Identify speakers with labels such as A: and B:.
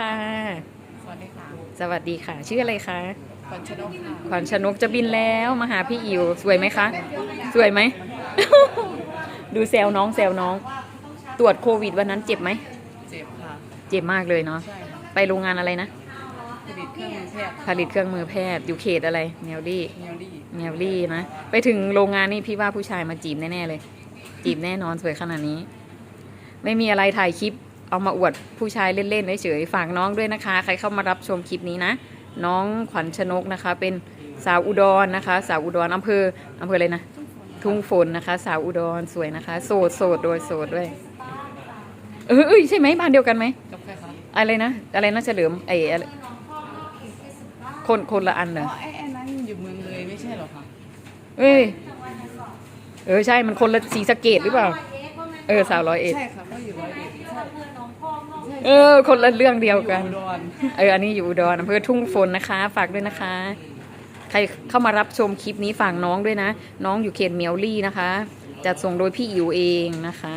A: ค่ะ
B: สวัสดีค่ะ
A: สวัสดีค่ะ ชื่ออะไรคะ
B: ขวัญชนกค่ะ
A: ขวัญชนกจะบินแล้วมาหาพี่อิวสวยไหมคะ สวยไหม ดูแซวน้องแซวน้อง ตรวจโควิดวันนั้นเจ็บไหม
B: เจ็บค่ะ
A: เจ็บมากเลยเนาะ
B: ใช่ค่ะ
A: ไปโรงงานอะไรนะ
B: ผลิตเครื่องมือแพทย์
A: ผลิตเครื่องมือแพทย์อยู่เขตอะไรเนลลี่
B: เนลลี่
A: เนลลี่นะ ไปถึงโรงงานนี่พี่ว่าผู้ชายมาจีบแน่ๆเลย จีบแน่นอนสวยขนาดนี้ ไม่มีอะไรถ่ายคลิป เอามาอวดผู้ชายเล่นๆเฉยๆฝากน้องด้วยนะคะ ใครเข้ามารับชมคลิปนี้นะ น้องขวัญชนกนะคะ เป็นสาวอุดรนะคะ สาวอุดรอำเภออำเภออะไรนะ ทุ่งฝนนะคะ สาวอุดรสวยนะคะ โสดโสดโดยโสดด้วย เออเอ้ยใช่ไหมบ้านเดียวกันไหม
B: กับใครคะ
A: อะไรนะ อะไรนะเฉลิมไอ้อะไรคนคนละอันเหร
B: อ๋
A: อ
B: อไอ้ไอ้นั้นอยู่เมืองเลยไม่ใช่เหรอคะ
A: เอ้ยเออใช่มันคนละสีสะเกตหรือเปล่า เออสาวร้อยเอ็ด
B: ใช่ค่ะก็อยู่ร้อยเอ็ดใช่
A: เออ คนละเรื่องเดียวกัน
B: อยู่อุดร
A: เอออันนี้อยู่อุดรอำเภอทุ่งฝนนะคะ ฝากด้วยนะคะ ใครเข้ามารับชมคลิปนี้ฝากน้องด้วยนะ น้องอยู่เขตเมียวลี่นะคะ จัดส่งโดยพี่อิ๋วเองนะคะ